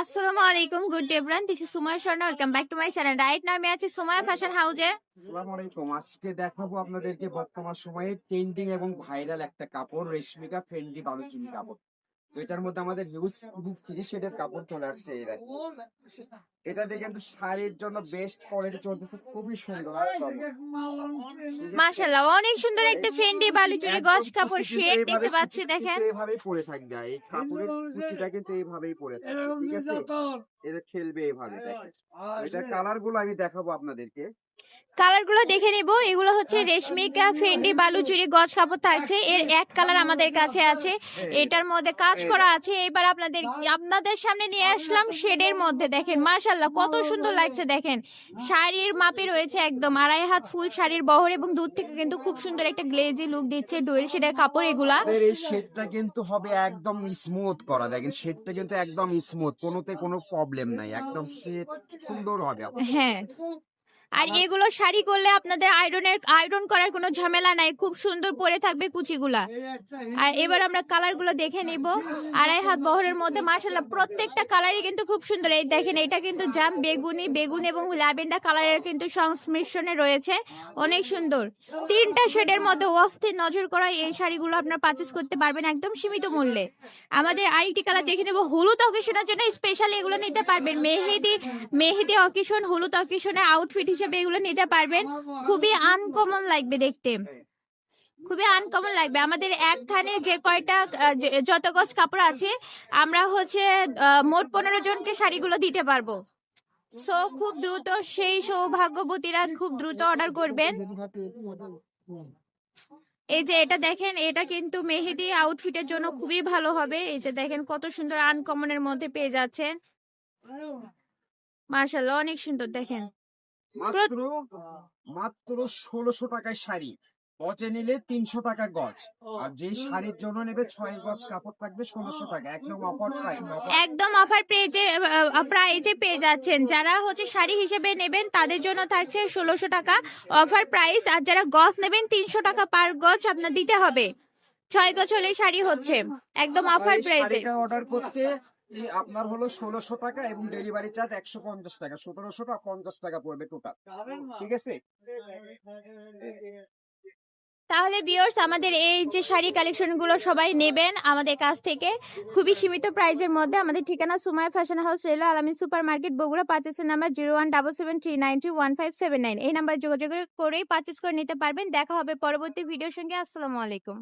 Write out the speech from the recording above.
আসসালামু আলাইকুম good day bran this is Sumoy Sharma welcome back to my channel right now আমি আছি সুময় fashion হাউজে আসসালামু আলাইকুম। আজকে দেখাবো আপনাদেরকে বর্তমান সময়ে ট্রেন্ডিং এবং ভাইরাল একটা কাপড়, রেশমিকা ফেন্ডি বালুচুনি কাপড়। তো এটার মধ্যে আমাদের হিউজ থ্রি শেডের কাপড় চলে আসছে এরা এটা দেখে কিন্তু শাড়ির জন্য বেস্ট কোয়ালিটি চলতেছে খুবই সুন্দর আছে? মাশাআল্লাহ অনেক সুন্দর একটা ফেন্ডি বালুচুরি গজ কাপড় শেড দেখতে পাচ্ছি দেখেন। এইভাবেই পরে থাকবে এই কাপড়ের কুচিটা কিন্তু এইভাবেই পরে থাকবে ঠিক আছে? এটা খেলবে এইভাবে দেখেন। এটার কালারগুলো আমি দেখাবো আপনাদেরকে। কালারগুলো দেখে নিব। এগুলো হচ্ছে রেশমিকা ফেন্ডি বালুচুরি গজ কাপড় থাকছে। এর এক কালার আমাদের কাছে আছে। এটার মধ্যে কাজ করা আছে। এবার আপনাদের আপনাদের সামনে নিয়ে আসলাম শেডের মধ্যে। দেখেন মাশাআল্লাহ কত সুন্দর লাগছে দেখেন। শাড়ির মাপে রয়েছে একদম আড়াই হাত ফুল শাড়ির বহর এবং দূর থেকে কিন্তু খুব সুন্দর একটা গ্লেজি লুক দিচ্ছে ডুয়েল শেডের কাপড় এগুলা। এই শেডটা কিন্তু হবে একদম স্মুথ করা। দেখেন শেডটা কিন্তু একদম স্মুথ কোনোতে কোনো প্রবলেম নাই। একদম শেড সুন্দর হবে। হ্যাঁ। আর এগুলো শাড়ি করলে আপনাদের আয়রনের আয়রন করার কোনো ঝামেলা নাই। খুব সুন্দর পরে থাকবে কুচিগুলা। আর এবার আমরা কালারগুলো দেখে নিব। আড়াই হাত বহরের মধ্যে মাসাল্লাহ প্রত্যেকটা কালারই কিন্তু খুব সুন্দর। এই দেখেন এটা কিন্তু জাম বেগুনি বেগুন এবং ল্যাভেন্ডার কালারের কিন্তু সংমিশ্রণে রয়েছে। অনেক সুন্দর। তিনটা শেডের মধ্যে অস্থির নজর করা এই শাড়িগুলো আপনার পারচেস করতে পারবেন একদম সীমিত মূল্যে। আমাদের আরেকটি কালার দেখে নেব হলুদ অকেশনের জন্য স্পেশালি এগুলো নিতে পারবেন। মেহেদি মেহেদি অকেশন হলুদ অকেশনের আউটফিট হিসেবে এগুলো নিতে পারবেন। খুবই আনকমন লাগবে দেখতে। খুবই আনকমন লাগবে। আমাদের এক থানে যে কয়টা যত গজ কাপড় আছে আমরা হচ্ছে মোট পনেরো জনকে শাড়িগুলো দিতে পারব। সো খুব দ্রুত সেই সৌভাগ্যবতীরা খুব দ্রুত অর্ডার করবেন। এই যে এটা দেখেন এটা কিন্তু মেহেদি আউটফিটের জন্য খুবই ভালো হবে। এই যে দেখেন কত সুন্দর আনকমনের মধ্যে পেয়ে যাচ্ছেন। মার্শাল্লাহ অনেক সুন্দর দেখেন। মাত্র মাত্র ষোলোশো টাকায় শাড়ি। গজে নিলে তিনশো টাকা গজ। আর যে শাড়ির জন্য নেবে ছয় গজ কাপড় থাকবে ষোলোশো টাকা। একদম অফার প্রাইস একদম অফার প্রাইজে প্রাইজে পেয়ে যাচ্ছেন। যারা হচ্ছে শাড়ি হিসেবে নেবেন তাদের জন্য থাকছে ষোলোশো টাকা অফার প্রাইস আর যারা গজ নেবেন তিনশো টাকা পার গজ আপনার দিতে হবে। ছয় গজ হলে শাড়ি হচ্ছে। একদম অফার প্রাইজে অর্ডার করতে আপনার হলো ষোলোশো টাকা এবং ডেলিভারি চার্জ একশো পঞ্চাশ টাকা। সতেরোশো টাকা পঞ্চাশ টাকা পড়বে টোটাল ঠিক আছে? তাহলে বিয়ার্স আমাদের এই যে শাড়ি কালেকশনগুলো সবাই নেবেন আমাদের কাছ থেকে। খুবই সীমিত প্রাইজের মধ্যে আমাদের ঠিকানা সুমায় ফ্যাশন হাউস রেলো আলামী super market Bogura, পার্চেসের number zero one double seven three nine three one five seven nine এই নাম্বার যোগাযোগ করেই পার্চেস করে নিতে পারবেন দেখা হবে পরবর্তী ভিডিওর সঙ্গে আসসালামু আলাইকুম